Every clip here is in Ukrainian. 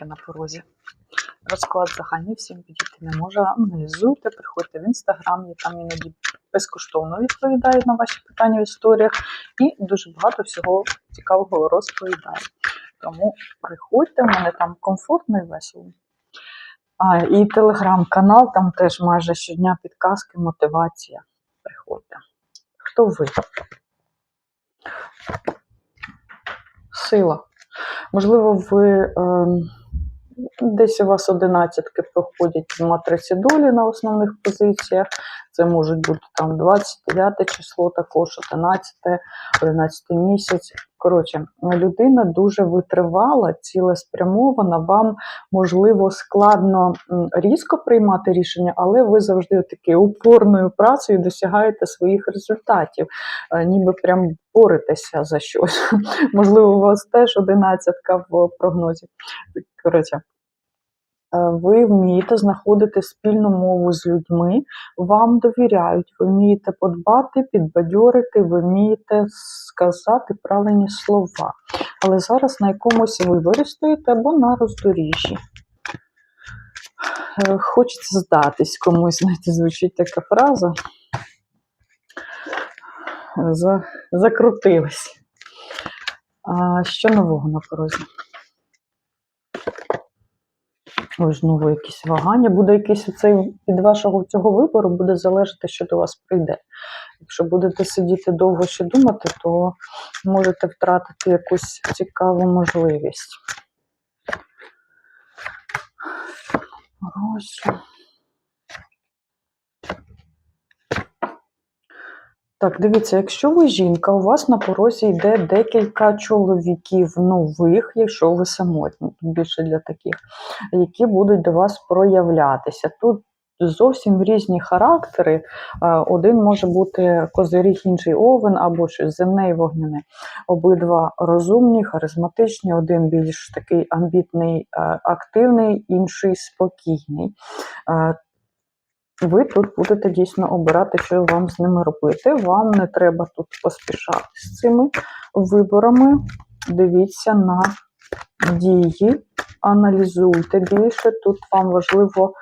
новеньке на порозі. Розклад загальний всім підійти не може. Аналізуйте, приходьте в інстаграм, я там іноді безкоштовно відповідаю на ваші питання в історіях і дуже багато всього цікавого розповідаю. Тому приходьте, в мене там комфортно і весело. А, і телеграм-канал, там теж майже щодня підказки, мотивація. Приходьте. Хто ви? Сила. Можливо, ви ем, десь у вас одинадцятки проходять в матриці долі на основних позиціях. Це можуть бути там 29 число, також 11, 11 місяць. Коротше, людина дуже витривала, цілеспрямована. Вам можливо складно різко приймати рішення, але ви завжди таки упорною працею досягаєте своїх результатів, Е, ніби прям боретеся за щось. Можливо, у вас теж одинадцятка в прогнозі. Коротше, е, ви вмієте знаходити спільну мову з людьми, вам довіряють, ви вмієте подбати, підбадьорити, ви вмієте сказати правильні слова. Але зараз на якомусь виборі стоїте або на роздоріжжі. Е, Хочеться здатись комусь, знаєте, звучить така фраза. За... Закрутилась. А що нового на порозі? Ось знову якісь вагання. Буде якийсь оцей від вашого цього вибору буде залежати, що до вас прийде. Якщо будете сидіти довго ще думати, то можете втратити якусь цікаву можливість. Ось. Так, дивіться, якщо ви жінка, у вас на порозі йде декілька чоловіків нових, якщо ви самотні, більше для таких, які будуть до вас проявлятися. Тут зовсім різні характери. Е, Один може бути козиріг, інший овен або щось земне і вогняне. Обидва розумні, харизматичні, один більш такий амбітний, е, активний, інший спокійний. Е, ви тут будете дійсно обирати, що вам з ними робити. Вам не треба тут поспішати з цими виборами. Дивіться на дії, аналізуйте більше. Тут вам важливо,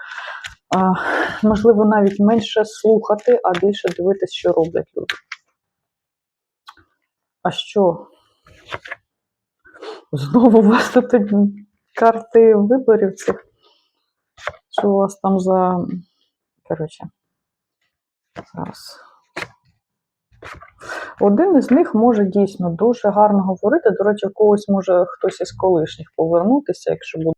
можливо, навіть менше слухати, а більше дивитися, що роблять люди. А що? Знову у вас тут карти виборів цих. Що у вас там за. Коротше, зараз. Один із них може дійсно дуже гарно говорити. До речі, в когось може хтось із колишніх повернутися, якщо буде.